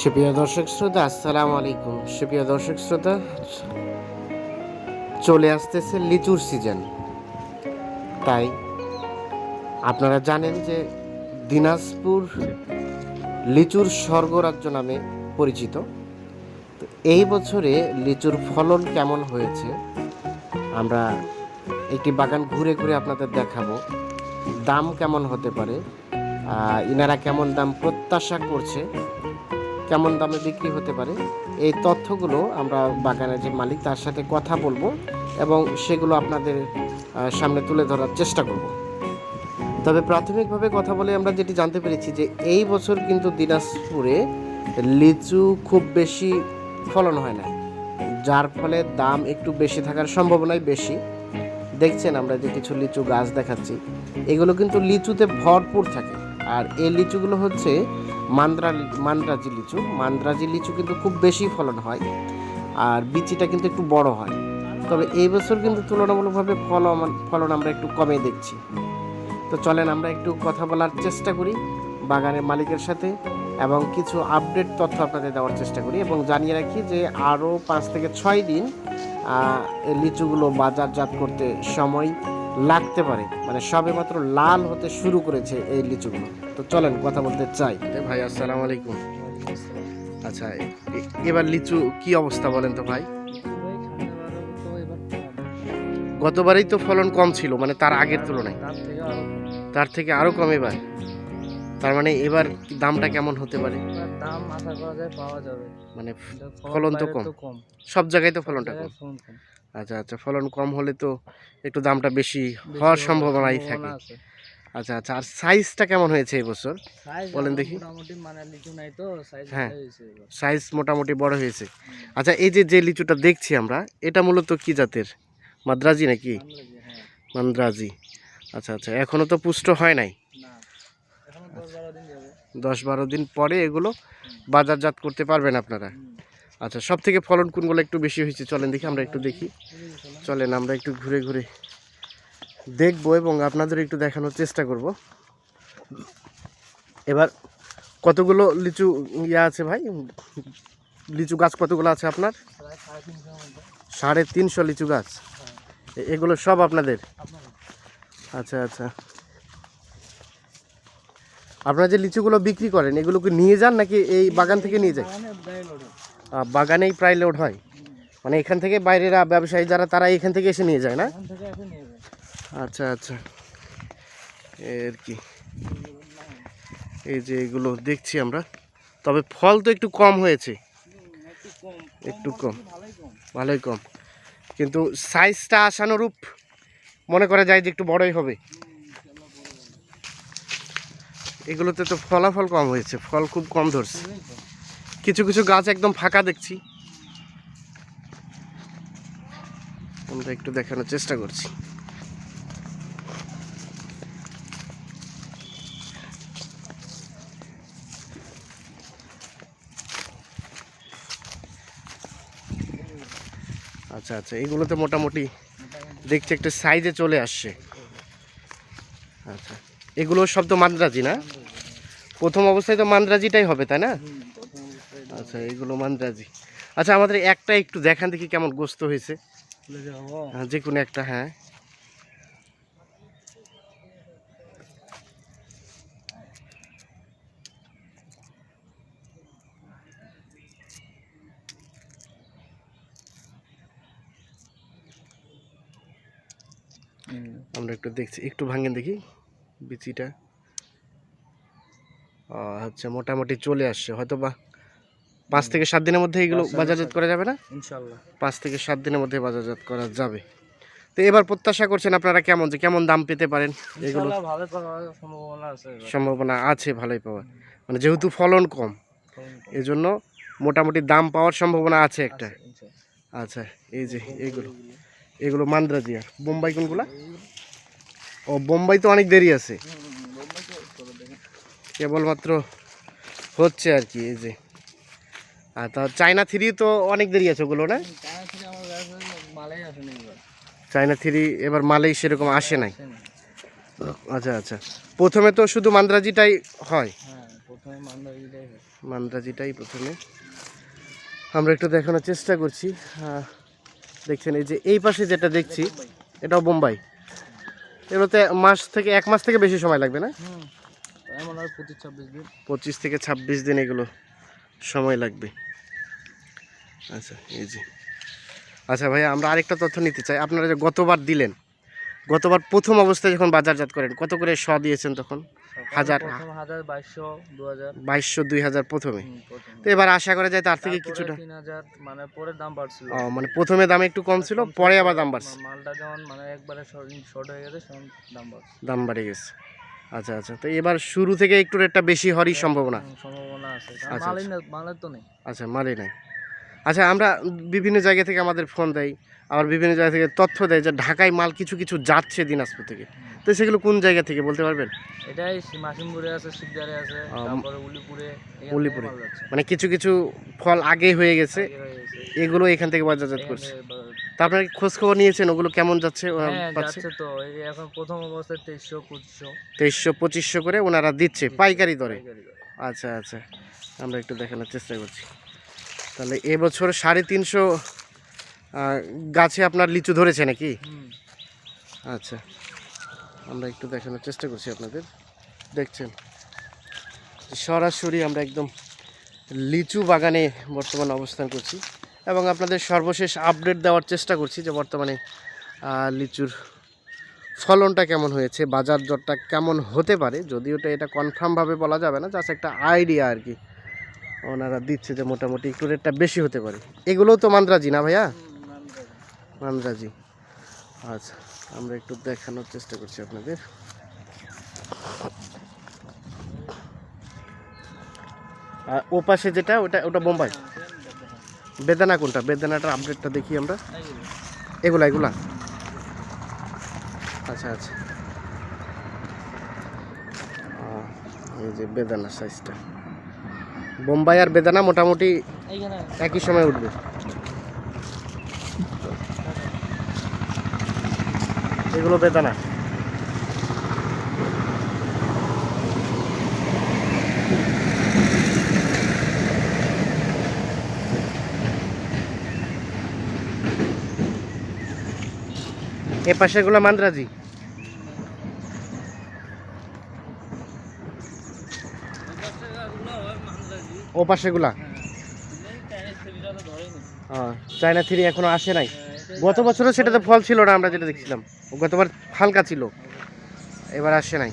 সুপ্রিয় দর্শক শ্রোতা, আসসালামু আলাইকুম। সুপ্রিয় দর্শক শ্রোতা, চলে আসতেছে লিচুর সিজন। তাই আপনারা জানেন যে দিনাজপুর লিচুর স্বর্গরাজ্য নামে পরিচিত। এই বছরে লিচুর ফলন কেমন হয়েছে, আমরা একটি বাগান ঘুরে ঘুরে আপনাদের দেখাবো। দাম কেমন হতে পারে ইনারা কেমন দাম প্রত্যাশা করছে কেমন দামে বিক্রি হতে পারে, এই তথ্যগুলো আমরা বাগানের যে মালিক তার সাথে কথা বলব এবং সেগুলো আপনাদের সামনে তুলে ধরার চেষ্টা করব। তবে প্রাথমিকভাবে কথা বলে আমরা যেটি জানতে পেরেছি যে এই বছর কিন্তু দিনাজপুরে লিচু খুব বেশি ফলন হয় না, যার ফলে দাম একটু বেশি থাকার সম্ভাবনাই বেশি। দেখছেন আমরা যে কিছু লিচু গাছ দেখাচ্ছি, এগুলো কিন্তু লিচুতে ভরপুর থাকে, আর এই লিচুগুলো হচ্ছে মান্দ্রা মান্দ্রাজি লিচু। মান্দ্রাজি লিচু কিন্তু খুব বেশি ফলন হয় আর বিচিটা কিন্তু একটু বড় হয়। তবে এই বছর কিন্তু তুলনামূলকভাবে ফলন ফলন আমরা একটু কমে দেখছি। তো চলেন আমরা একটু কথা বলার চেষ্টা করি বাগানের মালিকের সাথে এবং কিছু আপডেট তথ্য আপনাদের দেওয়ার চেষ্টা করি এবং জানিয়ে রাখি যে আরও পাঁচ থেকে ছয় দিন লিচুগুলো বাজারজাত করতে সময় লাগতে পারে। মানে সবে মাত্র লাল হতে শুরু করেছে এই লিচুগুলো। তো চলেন কথা বলতে চাই। ভাই, আসসালাম আলাইকুম। আচ্ছা এবার লিচু কি অবস্থা বলেন তো ভাই? গতবারেই তো ফলন কম ছিল মানে তার আগের তুলনায়। তার থেকে আরও কম এবার। তার মানে এবার দামটা কেমন হতে পারে? দাম আশা করা যায় পাওয়া যাবে। মানে ফলন তো কম। সব জায়গায় তো ফলনটা কম। জায়গায় ফলন কম। আচ্ছা আচ্ছা ফলন কম হলে তো একটু দামটা বেশি হওয়ার সম্ভাবনাই থাকে। আচ্ছা আচ্ছা আর সাইজটা কেমন হয়েছে এই বছর? বলেন দেখি। মোটামুটি মানে লিচু নাই তো সাইজ হ্যাঁ। সাইজ মোটামুটি বড় হয়েছে। আচ্ছা এই যে যে লিচুটা দেখছি আমরা এটা মূলত কি জাতের? মাদ্রাজি নাকি? যে, হ্যাঁ, আচ্ছা আচ্ছা এখনও তো পুষ্ট হয় নাই না এখন দশ বারো দিন যাবে দশ বারো দিন পরে এগুলো বাজারজাত করতে পারবেন আপনারা। আচ্ছা সব থেকে ফলন কোনগুলো একটু বেশি হয়েছে? চলেন দেখি, আমরা একটু দেখি। চলেন, আমরা একটু ঘুরে ঘুরে দেখব এবং আপনাদের একটু দেখানোর চেষ্টা করব। এবার কতগুলো লিচু ইয়ে আছে ভাই? লিচু গাছ কতগুলো আছে আপনার। সাড়ে তিনশো লিচু গাছ। এগুলো সব আপনাদের? আচ্ছা আচ্ছা। আপনারা যে লিচুগুলো বিক্রি করেন এগুলো কি নিয়ে যান নাকি এই বাগান থেকে নিয়ে যায় বাগানেই প্রায় লোড হয়। মানে এখান থেকে বাইরেরা ব্যবসায়ী যারা তারা এখান থেকে এসে নিয়ে যায় না। আচ্ছা আচ্ছা। এর কি? এই যে এগুলো দেখছি আমরা। তবে ফল তো একটু কম হয়েছে। একটু কম। ভালোই কম। কিন্তু সাইজটা আশানুরূপ মনে করা যায় যে একটু বড়ই হবে। এগুলোতে তো ফলাফল কম হয়েছে, ফল খুব কম ধরছে। কিছু কিছু গাছ একদম ফাঁকা দেখছি। আমরা একটু দেখানোর চেষ্টা করছি। আচ্ছা আচ্ছা এগুলোতে মোটামুটি দেখছি একটা সাইজে চলে আসছে। এগুলো সব তো মান্দ্রাজি না? প্রথম অবস্থায় তো মান্দ্রাজিটাই হবে তাই না? আচ্ছা এগুলো মান্দ্রাজি। আচ্ছা আমাদের একটা একটু দেখান দেখি কেমন গোস্ত হয়েছে। হ্যাঁ, যে কোনো একটা হ্যাঁ। আমরা একটু দেখছি একটু ভাঙেন দেখি। বিচিটা। আচ্ছা মোটামুটি চলে আসছে। হয়তো বা পাঁচ থেকে সাত দিনের মধ্যে এগুলো বাজারজাত করা যাবে না? ইনশাল্লাহ পাঁচ থেকে সাত দিনের মধ্যে বাজারজাত করা যাবে। তো এবার প্রত্যাশা করছেন আপনারা কেমন? যে কেমন দাম পেতে পারেন? এগুলো সম্ভাবনা আছে ভালোই পাওয়ার। মানে যেহেতু ফলন কম কম। এজন্য মোটামুটি দাম পাওয়ার সম্ভাবনা আছে একটা। আচ্ছা এই যে এইগুলো এগুলো মান্দ্রাজি আর বোম্বাই কোনগুলা? ও, বোম্বাই তো অনেক দেরি আছে। কেবলমাত্র হচ্ছে আর কি, এই যে। আর তা চায়না থ্রি তো অনেক দেরি আছে ওগুলো, না? চায়না থ্রি এবার মালেই সেরকম আসে নাই। আচ্ছা আচ্ছা। প্রথমে তো শুধু মান্দ্রাজিটাই হয়। মান্দ্রাজিটাই প্রথমে। আমরা একটু দেখানোর চেষ্টা করছি। দেখছেন, এই যে এই পাশে যেটা দেখছি, এটাও বোম্বাই। এগুলোতে মাস থেকে এক মাস থেকে বেশি সময় লাগবে না? এমন আর পঁচিশ ছাব্বিশ দিন। পঁচিশ থেকে ছাব্বিশ দিন এগুলো সময় লাগবে। আচ্ছা এই যে। আচ্ছা ভাই আমরা আরেকটা তথ্য নিতে চাই। আপনারা যে গতবার দিলেন গতবার প্রথম অবস্থায় যখন বাজারজাত করেন কত করে স দিয়েছেন তখন? হাজার। প্রথম বাইশশো দু হাজার বাইশশো দুই হাজার প্রথমে। তো এবার আশা করা যায় তার থেকে কিছুটা মানে পরে দাম বাড়ছিল। ও মানে প্রথমে দাম একটু কম ছিল পরে আবার দাম বাড়ছে। মালটা যেমন মানে একবারে শর্ট হয়ে গেছে সেমন দাম বাড়ছে। দাম বাড়ে গেছে। আচ্ছা আচ্ছা। তো এবার শুরু থেকে একটু রেটটা বেশি হওয়ারই সম্ভাবনা। হুম, সম্ভাবনা আছে। আচ্ছা, মালই মালের তো নেই। আচ্ছা মালে নাই। আচ্ছা আমরা বিভিন্ন জায়গা থেকে আমাদের ফোন দেয় আবার বিভিন্ন জায়গা থেকে তথ্য দেয় যে ঢাকায় মাল কিছু কিছু যাচ্ছে দিনাজপুর থেকে। তো সেগুলো কোন জায়গা থেকে বলতে পারবেন? এটাই মাসিমপুরে আছে শিকদারে আছে তারপরে উলিপুরে উলিপুরে। মানে কিছু কিছু ফল আগে হয়ে গেছে। এগুলো এখান থেকে বাজারজাত করছে। তা আপনারা কি খোঁজ খবর নিয়েছেন? ওগুলো কেমন যাচ্ছে? হ্যাঁ পাচ্ছে? যাচ্ছে তো। এখন প্রথম অবস্থায় তেইশশো পঁচিশশো। তেইশশো পঁচিশশো করে ওনারা দিচ্ছে পাইকারি দরে। আচ্ছা আচ্ছা। আমরা একটু দেখানোর চেষ্টা করছি। তাহলে এবছর সাড়ে তিনশো গাছে আপনার লিচু ধরেছে নাকি? আচ্ছা আমরা একটু দেখানোর চেষ্টা করছি আপনাদের। দেখছেন সরাসরি আমরা একদম লিচু বাগানে বর্তমান অবস্থান করছি এবং আপনাদের সর্বশেষ আপডেট দেওয়ার চেষ্টা করছি যে বর্তমানে লিচুর ফলনটা কেমন হয়েছে বাজার দরটা কেমন হতে পারে যদিও এটা এটা কনফার্মভাবে বলা যাবে না জাস্ট একটা আইডিয়া আর কি। ওনারা দিচ্ছে যে মোটামুটি একটু রেটটা বেশি হতে পারে। এগুলোও তো মান্দ্রাজি না ভাইয়া? মান্দ্রাজি। আচ্ছা আমরা একটু দেখানোর চেষ্টা করছি আপনাদের। আর ও পাশে যেটা, ওটা ওটা বোম্বাই। বেদানা কোনটা? বেদানাটার আপডেটটা দেখি আমরা। এগুলা এগুলা? আচ্ছা আচ্ছা। এই যে বেদানা সাইজটা বোম্বাই আর বেদানা মোটামুটি একই সময় উঠবে। এগুলো বেদানা। এ পাশেগুলো মান্দ্রাজি। ও পাশেগুলা চায়না থ্রি এখনও আসে নাই। গত বছরও সেটাতে ফল ছিল না, আমরা যেটা দেখছিলাম। গতবার হালকা ছিল। এবার আসে নাই।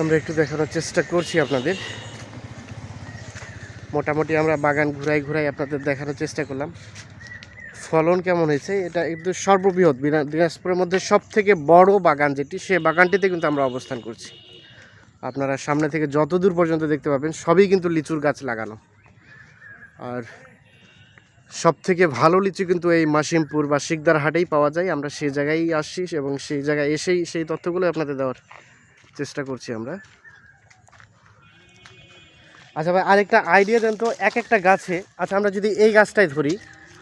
আমরা একটু দেখানোর চেষ্টা করছি আপনাদের। মোটামুটি আমরা বাগান ঘুরাই ঘুরাই আপনাদের দেখানোর চেষ্টা করলাম। ফলন কেমন হয়েছে? এটা কিন্তু সর্ববৃহৎ। দিনাজপুরের মধ্যে সব থেকে বড় বাগান যেটি, সে বাগানটিতে কিন্তু আমরা অবস্থান করছি। আপনারা সামনে থেকে যত দূর পর্যন্ত দেখতে পাবেন, সবই কিন্তু লিচুর গাছ লাগানো। আর সব থেকে ভালো লিচু কিন্তু এই মাসিমপুর বা শিকদার হাটেই পাওয়া যায়। আমরা সেই জায়গায় আসছি এবং সেই জায়গায় এসেই সেই তথ্যগুলো আপনাদের দেওয়ার চেষ্টা করছি আমরা। আচ্ছা ভাই, আরেকটা আইডিয়া দেন তো, এক একটা গাছে আচ্ছা আমরা যদি এই গাছটাই ধরি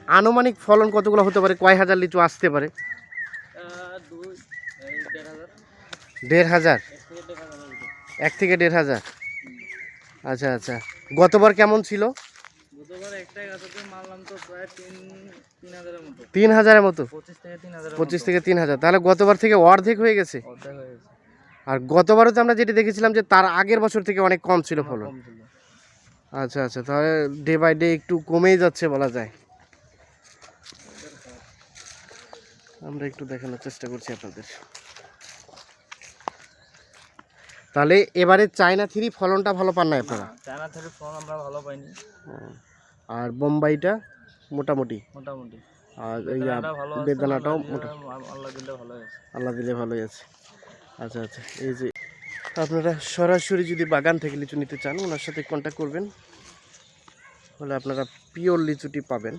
আনুমানিক ফলন কতগুলো হতে পারে? কয় হাজার লিচু আসতে পারে? দেড় হাজার? এক থেকে দেড় হাজার? আচ্ছা আচ্ছা। গতবার কেমন ছিল? তিন হাজারের মতো। পঁচিশ থেকে তিন হাজার। তাহলে গতবার থেকে অর্ধেক হয়ে গেছে। অর্ধেক হয়ে গেছে আর গতবারও তো আমরা যেটি দেখেছিলাম যে তার আগের বছর থেকে অনেক কম ছিল ফলন। আচ্ছা আচ্ছা। তাহলে ডে বাই ডে একটু কমেই যাচ্ছে বলা যায়। আমরা একটু দেখানোর চেষ্টা করছি আপনাদের। তাহলে এবারে চায়না থ্রি ফলনটা ভালো পান না আপনারা? চায়না থ্রি ফলন আমরা ভালো পাইনি। আর বোম্বাইটা মোটামুটি? মোটামুটি। আর এই বেদানাটাও আল্লাহ মোটা দিলে- আল্লাহ দিলে ভালো আছে। আল্লাহ দিলে ভালোই আছে। আচ্ছা আচ্ছা এই যে আপনারা সরাসরি যদি বাগান থেকে লিচু নিতে চান ওনার সাথে কন্ট্যাক্ট করবেন। হলে আপনারা পিওর লিচুটি পাবেন।